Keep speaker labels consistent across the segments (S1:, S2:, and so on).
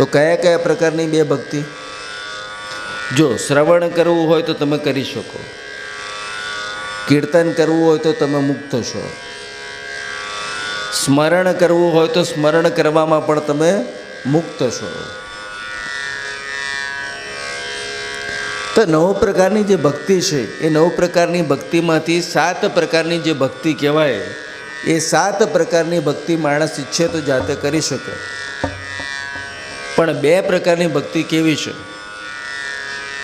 S1: તો કયા કયા પ્રકારની બે ભક્તિ? જો શ્રવણ કરવું હોય તો તમે કરી શકો. કીર્તન કરવું હોય તો તમે મુક્ત છો. સ્મરણ કરવું હોય તો સ્મરણ કરવામાં પણ તમે મુક્ત છો. તો નવ પ્રકારની જે ભક્તિ છે એ નવ પ્રકારની ભક્તિમાંથી સાત પ્રકારની જે ભક્તિ કહેવાય એ સાત પ્રકારની ભક્તિ માણસ ઈચ્છે તો જાતે કરી શકે. પણ બે પ્રકારની ભક્તિ કેવી છે?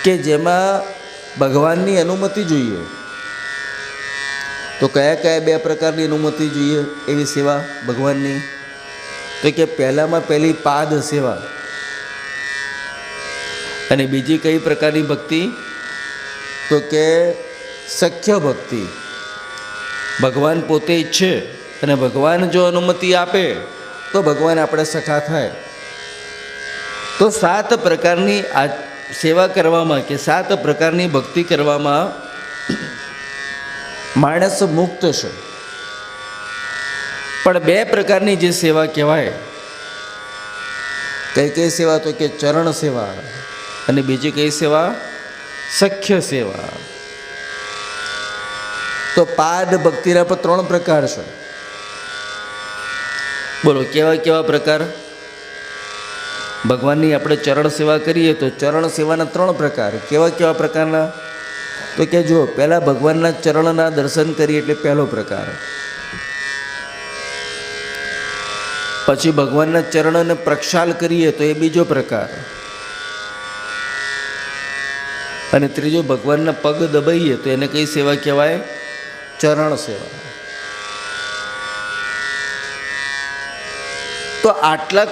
S1: કે જેમાં ભગવાનની અનુમતિ જોઈએ. તો કયા કયા બે પ્રકારની અનુમતિ જોઈએ એવી સેવા ભગવાનની? તો કે પહેલામાં પહેલી પાદ સેવા. અને બીજી કઈ પ્રકારની ભક્તિ? તો કે સખ્ય ભક્તિ. ભગવાન પોતે ઈચ્છે અને ભગવાન જો અનુમતિ આપે, તો ભગવાન આપણે સખા થાય. તો સાત પ્રકારની આ સેવા કરવામાં કે સાત પ્રકારની ભક્તિ કરવામાં માણસ મુક્ત છે. પણ બે પ્રકારની જે સેવા કહેવાય, કઈ કઈ સેવા તો કે ચરણ સેવા અને બીજી કઈ સેવા સખ્ય સેવા. તો પાદ ભક્તિના પણ ત્રણ પ્રકાર છે. બોલો, કેવા કેવા પ્રકાર? ભગવાનની આપણે ચરણ સેવા કરીએ તો ચરણ સેવાના ત્રણ પ્રકાર. કેવા કેવા પ્રકારના? તો કે જો પહેલાં ભગવાનના ચરણના દર્શન કરીએ એટલે પહેલો પ્રકાર. પછી ભગવાનના ચરણને પ્રક્ષાલ કરીએ તો એ બીજો પ્રકાર. અને ત્રીજો ભગવાનના પગ દબાઈએ તો એને કઈ સેવા કહેવાય? ચરણ સેવા. તો આટલા